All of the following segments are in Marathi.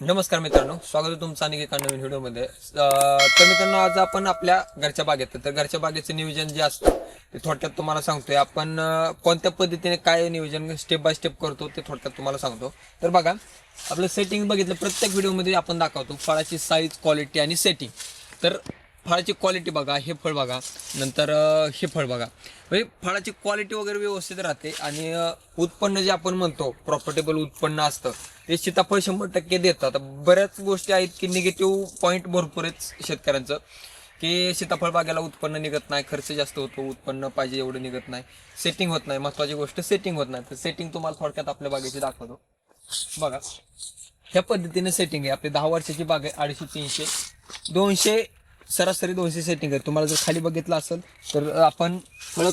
नमस्कार मित्रांनो स्वागत आहे तुमचं आणि एका नवीन व्हिडिओमध्ये. तर मित्रांनो आज आपण आपल्या घरच्या बागेत तर घरच्या बागेचं नियोजन जे असतं ते थोडक्यात तुम्हाला सांगतोय. आपण कोणत्या पद्धतीने काय नियोजन स्टेप बाय स्टेप करतो ते थोडक्यात तुम्हाला सांगतो. तर बघा आपलं सेटिंग बघितलं प्रत्येक व्हिडिओमध्ये आपण दाखवतो फळाची साईज क्वालिटी आणि सेटिंग तर फळाची क्वालिटी बघा हे फळ बघा नंतर हे फळ बघा. म्हणजे फळाची क्वालिटी वगैरे व्यवस्थित राहते आणि उत्पन्न जे आपण म्हणतो प्रॉफिटेबल उत्पन्न असतं ते सीताफळ शंभर टक्के देतात. बऱ्याच गोष्टी आहेत की निगेटिव्ह पॉईंट भरपूर आहेत शेतकऱ्यांचं की सीताफळ बागेला उत्पन्न निघत नाही खर्च जास्त होतो उत्पन्न पाहिजे एवढं निघत नाही सेटिंग होत नाही महत्वाची गोष्ट सेटिंग होत नाही. तर सेटिंग तुम्हाला थोडक्यात आपल्या बागेची दाखवतो. बघा ह्या पद्धतीने सेटिंग आहे. आपली दहा वर्षाची बाग आहे अडीचशे तीनशे दोनशे सरासरी दोनशे सेटिंग आहे तुम्हाला जर खाली बघितलं असेल तर आपण फळं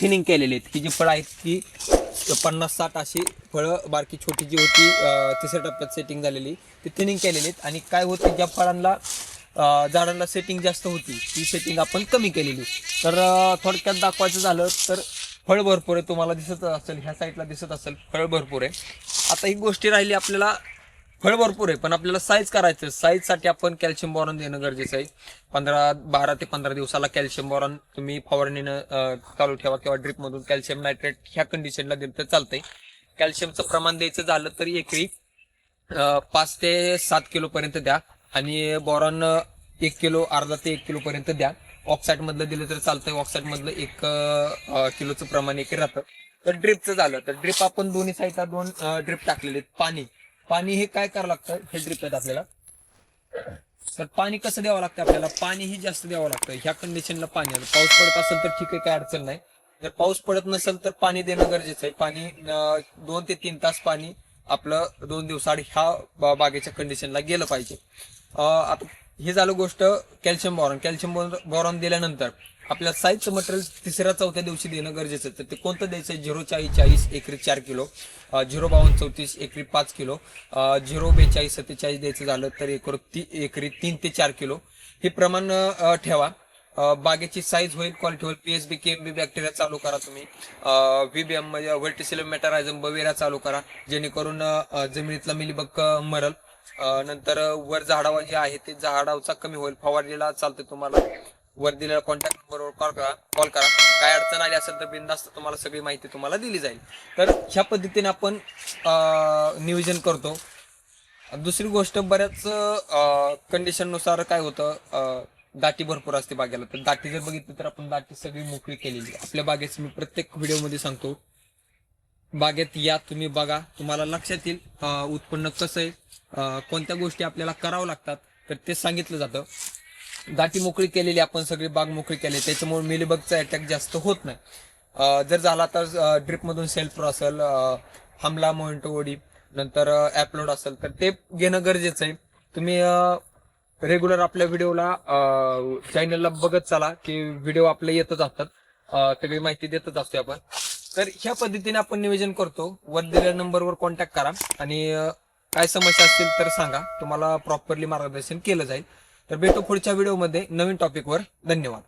थिनिंग केलेली आहेत. ही जी फळं आहेत ती पन्नास साठ अशी फळं बारकी छोटी जी होती तिसऱ्या टप्प्यात सेटिंग झालेली ती थिनिंग केलेली आहेत. आणि काय होतं ज्या फळांना झाडांना सेटिंग जास्त होती ती सेटिंग आपण कमी केलेली तर थोडक्यात दाखवायचं झालं तर फळ भरपूर आहे. तुम्हाला दिसत असेल ह्या साईडला दिसत असेल फळ भरपूर आहे. आता ही गोष्टी राहिली आपल्याला फळ भरपूर आहे पण आपल्याला साईज करायचं साईजसाठी आपण कॅल्शियम बॉरॉन देणं गरजेचं आहे. पंधरा बारा ते पंधरा दिवसाला कॅल्शियम बॉरॉन तुम्ही फवारणीनं चालू ठेवा किंवा ड्रिपमधून कॅल्शियम नायट्रेट ह्या कंडिशनला दिलं तर चालतंय. कॅल्शियमचं प्रमाण द्यायचं झालं तर एकरी पाच ते सात किलोपर्यंत द्या. आणि बॉरॉन एक किलो अर्धा ते एक किलोपर्यंत द्या. ऑक्साईडमधलं दिलं तर चालतंय. ऑक्साईडमधलं एक किलोचं प्रमाण एक राहतं. तर ड्रिपचं झालं. तर ड्रिप आपण दोन्ही साईडला दोन ड्रिप टाकलेले आहेत. पाणी. पाणी हे काय करावं लागतं? हे ड्रिप आहेत आपल्याला. तर पाणी कसं द्यावं लागतं आपल्याला? पाणीही जास्त द्यावं लागतं. ह्या कंडिशनला पाणी आलं. पाऊस पडत असेल तर ठीक आहे काय अडचण नाही. जर पाऊस पडत नसेल तर पाणी देणं गरजेचं आहे. पाणी दोन ते तीन तास पाणी आपलं दोन दिवसाआड ह्या बागेच्या कंडिशनला गेलं पाहिजे. आता हे झालं गोष्ट कॅल्शियम बॉरॉन. कॅल्शियम बॉरॉन दिल्यानंतर आपल्या साईजचं मटेरियल तिसऱ्या चौथ्या दिवशी देणं गरजेचं आहे. तर ते कोणतं द्यायचं आहे? झिरो चाळीस चाळीस एकरी चार किलो. झिरो बावन्न चौतीस एकरी पाच किलो. झिरो बेचाळीस सत्तेचाळीस द्यायचं झालं तर एकरी ती एकरी तीन ते चार किलो. हे प्रमाण ठेवा. बागेची साईज होईल क्वालिटी होईल. पीएसबी केएमबी बॅक्टेरिया चालू करा तुम्ही. व्हीबीएम म्हणजे व्हर्टिसिलम मेटारायझम बवेरा चालू करा. जेणेकरून जमिनीतला मिलीबग मरल. नंतर वर झाडावर जे आहे ते झाडावचा कमी होईल. फवारणीला चालते तुम्हाला. वर दिलेल्या कॉन्टॅक्ट नंबरवर कॉल करा कॉल करा. काय अडचण आली असेल तर बिंदास्त तुम्हाला सगळी माहिती तुम्हाला दिली जाईल. तर ह्या पद्धतीने आपण नियोजन करतो. दुसरी गोष्ट बऱ्याच कंडिशननुसार काय होतं दाटी भरपूर असते बागेला. तर दाटी जर बघितली तर आपण दाटी सगळी मोकळी केलेली. आपल्या बागेत मी प्रत्येक व्हिडिओमध्ये सांगतो. बागेत या तुम्ही बघा. तुम्हाला लक्षात येईल उत्पन्न कसं आहे कोणत्या गोष्टी आपल्याला करावं लागतात. तर ते सांगितलं जातं. दाटी मोकळी केलेली आपण सगळी बाग मोकळी केली. त्याच्यामुळे मिलीबगचा अटॅक जास्त होत नाही. जर झाला तर ड्रिपमधून सेल्फ असेल हमला मोइंटो ओडी नंतर ॲपलोड असेल तर ते घेणं गरजेचं आहे. तुम्ही रेग्युलर आपल्या व्हिडिओला चॅनलला बघत चला की व्हिडिओ आपले येतच असतात. सगळी माहिती देतच असतो आपण. तर ह्या पद्धतीने आपण नियोजन करतो. वर दिलेल्या नंबरवर कॉन्टॅक्ट करा. आणि काय समस्या असतील तर सांगा. तुम्हाला प्रॉपरली मार्गदर्शन केलं जाईल. तर भेटू पुढच्या व्हिडिओमध्ये नवीन टॉपिकवर धन्यवाद.